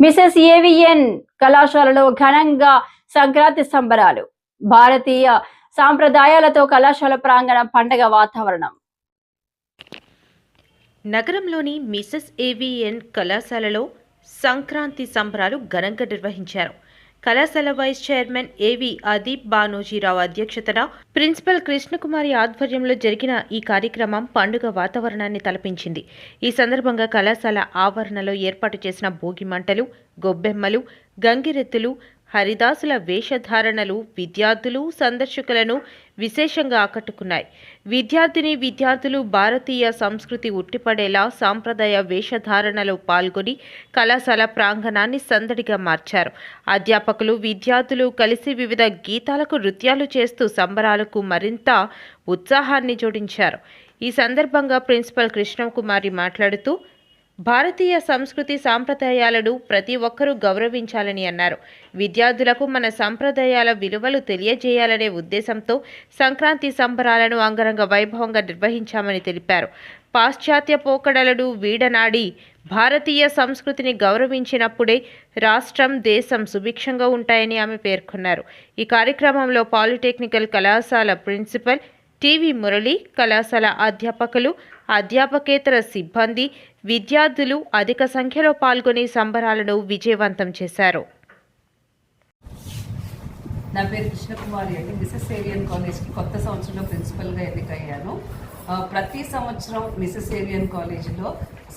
Mrs AVN కళాశాలలో ఘనంగా సంక్రాంతి సంబరాలు. భారతీయ సాంప్రదాయాలతో కళాశాల ప్రాంగణం పండగ వాతావరణం. నగరంలోని మిసెస్ ఏవిఎన్ కళాశాలలో సంక్రాంతి సంబరాలు ఘనంగా నిర్వహించారు. కళాశాల వైస్ చైర్మన్ ఏవి అదీప్ బానోజీరావు అధ్యక్షతన ప్రిన్సిపల్ కృష్ణకుమారి ఆధ్వర్యంలో జరిగిన ఈ కార్యక్రమం పండుగ వాతావరణాన్ని తలపించింది. ఈ సందర్భంగా కళాశాల ఆవరణలో ఏర్పాటు చేసిన భోగి మంటలు గొబ్బెమ్మలు గంగిరెత్తులు హరిదాసుల వేషధారణలు విద్యార్థులు సందర్శకులను విశేషంగా ఆకట్టుకున్నాయి. విద్యార్థిని విద్యార్థులు భారతీయ సంస్కృతి ఉట్టిపడేలా సాంప్రదాయ వేషధారణలో పాల్గొని కళాశాల ప్రాంగణాన్ని సందడిగా మార్చారు. అధ్యాపకులు విద్యార్థులు కలిసి వివిధ గీతాలకు నృత్యాలు చేస్తూ సంబరాలకు మరింత ఉత్సాహాన్ని జోడించారు. ఈ సందర్భంగా ప్రిన్సిపల్ కృష్ణకుమారి మాట్లాడుతూ భారతీయ సంస్కృతి సాంప్రదాయాలను ప్రతి ఒక్కరూ గౌరవించాలని అన్నారు. విద్యార్థులకు మన సంప్రదాయాల విలువలు తెలియజేయాలనే ఉద్దేశంతో సంక్రాంతి సంబరాలను అంగరంగ వైభవంగా నిర్వహించామని తెలిపారు. పాశ్చాత్య పోకడలను వీడనాడి భారతీయ సంస్కృతిని గౌరవించినప్పుడే రాష్ట్రం దేశం సుభిక్షంగా ఉంటాయని ఆమె పేర్కొన్నారు. ఈ కార్యక్రమంలో పాలిటెక్నికల్ కళాశాల ప్రిన్సిపల్ టీవీ మురళి కళాశాల అధ్యాపకులు అధ్యాపకేతర సిబ్బంది విద్యార్థులు అధిక సంఖ్యలో పాల్గొని సంబరాలను విజయవంతం చేశారు. నా పేరు కృష్ణకుమారి అండి. మిసెస్ ఏరియన్ కాలేజ్కి కొత్త సంవత్సరంలో ప్రిన్సిపల్గా ఎన్నికయ్యాను. ప్రతి సంవత్సరం మిసెస్ ఏరియన్ కాలేజీలో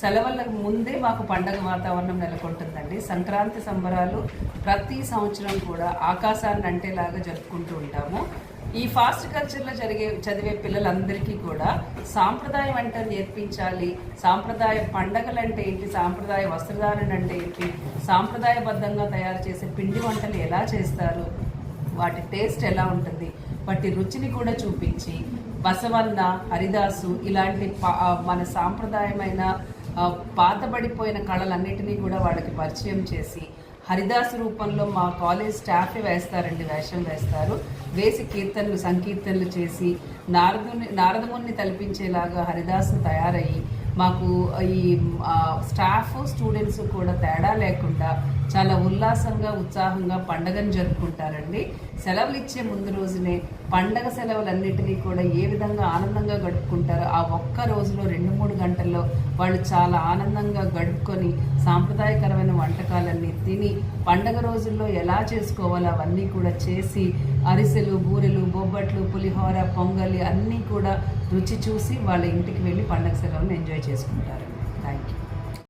సెలవులకు ముందే మాకు పండగ వాతావరణం నెలకొంటుందండి. సంక్రాంతి సంబరాలు ప్రతి సంవత్సరం కూడా ఆకాశాన్ని అంటేలాగా జరుపుకుంటూ ఉంటాము. ఈ ఫాస్ట్ కల్చర్లో జరిగే చదివే పిల్లలందరికీ కూడా సాంప్రదాయం అంటే నేర్పించాలి. సాంప్రదాయ పండగలు అంటే ఏంటి? సాంప్రదాయ వస్త్రధారణ అంటే ఏంటి? సాంప్రదాయబద్ధంగా తయారు చేసే పిండి వంటలు ఎలా చేస్తారు? వాటి టేస్ట్ ఎలా ఉంటుంది? వాటి రుచిని కూడా చూపించి బసవన్న హరిదాసు ఇలాంటి మన సాంప్రదాయమైన పాతబడిపోయిన కళలన్నిటినీ కూడా వాళ్ళకి పరిచయం చేసి హరిదాసు రూపంలో మా కాలేజ్ స్టాఫే వేస్తారండి వేషం వేస్తారు. వేసి కీర్తనలు సంకీర్తనలు చేసి నారదుని నారదముని తలపించేలాగా హరిదాసు తయారయ్యి మాకు ఈ స్టాఫ్ స్టూడెంట్స్ కూడా తేడా లేకుండా చాలా ఉల్లాసంగా ఉత్సాహంగా పండగను జరుపుకుంటారండి. సెలవులు ఇచ్చే ముందు రోజునే పండగ సెలవులన్నిటినీ కూడా ఏ విధంగా ఆనందంగా గడుపుకుంటారో ఆ ఒక్క రోజులో రెండు మూడు గంటల్లో వాళ్ళు చాలా ఆనందంగా గడుపుకొని సాంప్రదాయకరమైన వంటకాలన్నీ తిని పండగ రోజుల్లో ఎలా చేసుకోవాలో అవన్నీ కూడా చేసి అరిసెలు బూరెలు బొబ్బట్లు పులిహోర పొంగలి అన్నీ కూడా రుచి చూసి వాళ్ళ ఇంటికి వెళ్ళి పండగ సెలవులను ఎంజాయ్ చేసుకుంటారు. Thank you